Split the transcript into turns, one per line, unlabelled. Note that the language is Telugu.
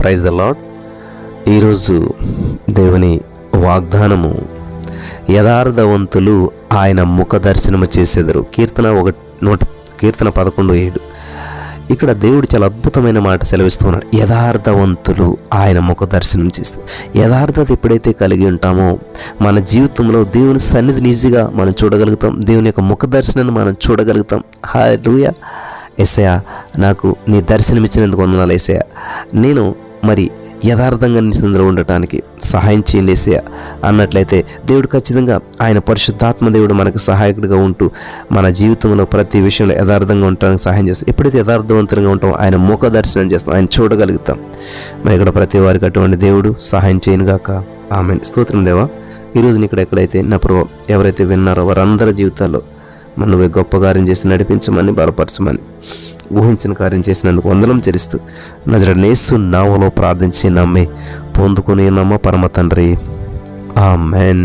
ప్రైజ్ ద లాడ్ ఈరోజు దేవుని వాగ్దానము యథార్థవంతులు ఆయన ముఖ దర్శనము చేసేదరు. కీర్తన ఒక నూట కీర్తన పదకొండు ఏడు. ఇక్కడ దేవుడు చాలా అద్భుతమైన మాట సెలవిస్తున్నాడు యథార్థవంతులు ఆయన ముఖ దర్శనం చేస్తారు. యథార్థత ఎప్పుడైతే కలిగి ఉంటామో మన జీవితంలో దేవుని సన్నిధిని ఈజీగా మనం చూడగలుగుతాం. దేవుని యొక్క ముఖ దర్శనాన్ని మనం చూడగలుగుతాం. హాయ్ లూయా ఎస్ఐయా నాకు నీ దర్శనమిచ్చినందుకు వందనాలు ఎస్ఐయా నేను మరి యథార్థంగా నీ ఉండటానికి సహాయం చేయండి ఎస్ఐయా అన్నట్లయితే దేవుడు ఖచ్చితంగా ఆయన పరిశుద్ధాత్మ దేవుడు మనకు సహాయకుడిగా ఉంటూ మన జీవితంలో ప్రతి విషయంలో యథార్థంగా ఉండటానికి సహాయం చేస్తాం ఎప్పుడైతే యథార్థవంతంగా ఉంటాం ఆయన ముఖ దర్శనం చేస్తాం. ఆయన చూడగలుగుతాం. మరి ఇక్కడ ప్రతి వారికి అటువంటి దేవుడు సహాయం చేయనుగాక ఆమె స్తోత్రం దేవా. ఈరోజు ఇక్కడ ఎక్కడైతే నా ప్రభు ఎవరైతే విన్నారో వారందరి జీవితాల్లో మన నువ్వే గొప్ప కార్యం చేసి నడిపించమని బలపరచమని ఊహించిన కార్యం చేసినందుకు వందనం చెల్లిస్తూ నజరనేసు నావలో ప్రార్థించి నమ్మి పొందుకుని నమ్మ పరమ తండ్రి ఆ మెన్